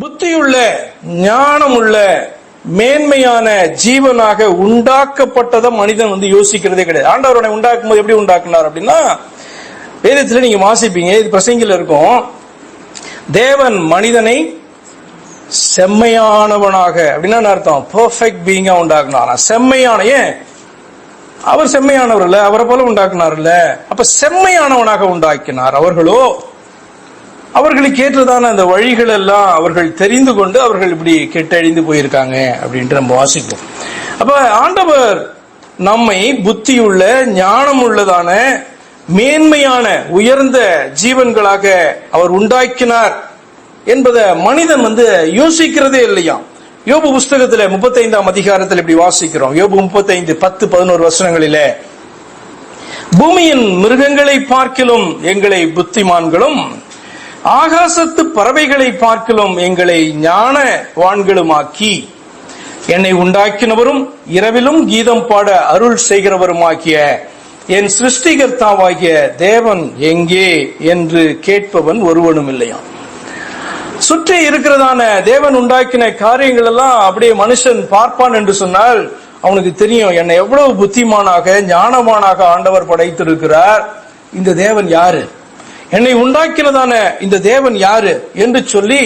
புத்தியுள்ள ஞானமுள்ள மேன்மையான ஜீவனாக உண்டாக்கப்பட்டதை மனிதன் வந்து யோசிக்கிறதே கிடையாது. ஆண்டவரனை உண்டாக்கும் போது எப்படி உண்டாக்குனார் அப்படின்னா வேதத்துல நீங்க வாசிப்பீங்க இது பிரசங்கில இருக்கும். தேவன் மனிதனை செம்மையானவனாக அப்படின்னா அர்த்தம்? பர்ஃபெக்ட் பீயிங்கா உண்டாக்குனாரா? செம்மையான ஏன்? அவர் செம்மையானவர் இல்ல அவரை போல உண்டாக்குனார் இல்ல. அப்ப செம்மையானவனாக உண்டாக்கினார் அவர்களோ? அவர்களுக்கு ஏற்றதான அந்த வழிகள் எல்லாம் அவர்கள் தெரிந்து கொண்டு அவர்கள் இப்படி கெட்டழிந்து போயிருக்காங்க அப்படின்ட்டு நம்ம வாசிப்போம். அப்ப ஆண்டவர் நம்மை புத்தியுள்ள ஞானம் உள்ளதான மேன்மையான உயர்ந்த ஜீவன்களாக அவர் உண்டாக்கினார் என்பதை மனிதன் வந்து யோசிக்கிறதே இல்லையா? யோபு புஸ்தகத்துல முப்பத்தைந்தாம் அதிகாரத்தில் இப்படி வாசிக்கிறோம். யோபு முப்பத்தைந்து பத்து பதினோரு வசனங்களிலே பூமியின் மிருகங்களை பார்க்கிலும் எங்களை புத்திமான்களும் ஆகாசத்து பறவைகளை பார்க்கலும் எங்களை ஞான வான்களுமாக்கி. என்னை உண்டாக்கினவரும் இரவிலும் கீதம் பாட அருள் செய்கிறவருமாகிய என் சிருஷ்டிகர்த்தாவாகிய தேவன் எங்கே என்று கேட்பவன் ஒருவனும் இல்லையா சுற்றி இருக்கிறதான தேவன் உண்டாக்கின காரியங்கள் எல்லாம் அப்படியே மனுஷன் பார்ப்பான் என்று சொன்னால் அவனுக்கு தெரியும் என்னை எவ்வளவு புத்திமானாக ஞானமானாக ஆண்டவர் படைத்திருக்கிறார். இந்த தேவன் யாரு? என்னை உண்டாக்கினதான இந்த தேவன் யாரு என்று சொல்லி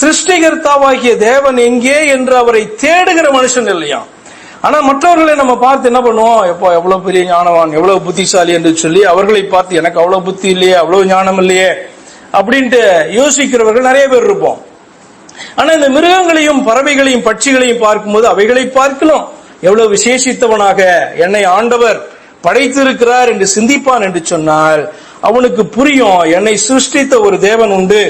சிருஷ்டிகர்த்தாவாகிய தேவன் எங்கே என்று அவரை தேடுகிற மனுஷன் இல்லையா? ஆனா மற்றவர்களை நம்ம பார்த்து என்ன பண்ணுவோம்? எப்போ எவ்வளவு பெரிய ஞானவான் எவ்வளவு புத்திசாலி என்று சொல்லி அவர்களை பார்த்து எனக்கு அவ்வளவு புத்தி இல்லையே அவ்வளவு ஞானம் இல்லையே அப்படின்ட்டு யோசிக்கிறவர்கள் நிறைய பேர் இருப்போம். ஆனா இந்த மிருகங்களையும் பறவைகளையும் பட்சிகளையும் பார்க்கும்போது அவைகளை பார்க்கலாம். எவ்வளவு விசேஷித்தவனாக என்னை ஆண்டவர் படைத்திருக்கிறார் என்று சிந்திப்பான் என்று சொன்னால் அவனுக்கு புரியும். என்னை சிருஷ்டித்த ஒரு தேவன் உண்டு.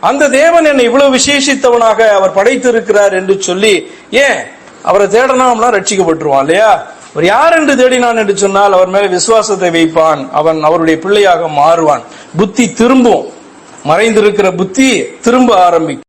அந்த தேவன் என்னை இவ்வளவு விசேஷித்தவனாக அவர் படைத்திருக்கிறார் என்று சொல்லி ஏன்? அவரை தேடனாம்னா ரட்சிக்கப்பட்டுருவான் இல்லையா? அவர் யார் என்று தேடினான் என்று சொன்னால் அவர் மேல விசுவாசத்தை வைப்பான். அவன் அவருடைய பிள்ளையாக மாறுவான். புத்தி திரும்பும். மறைந்திருக்கிற புத்தி திரும்ப ஆரம்பிக்கும்.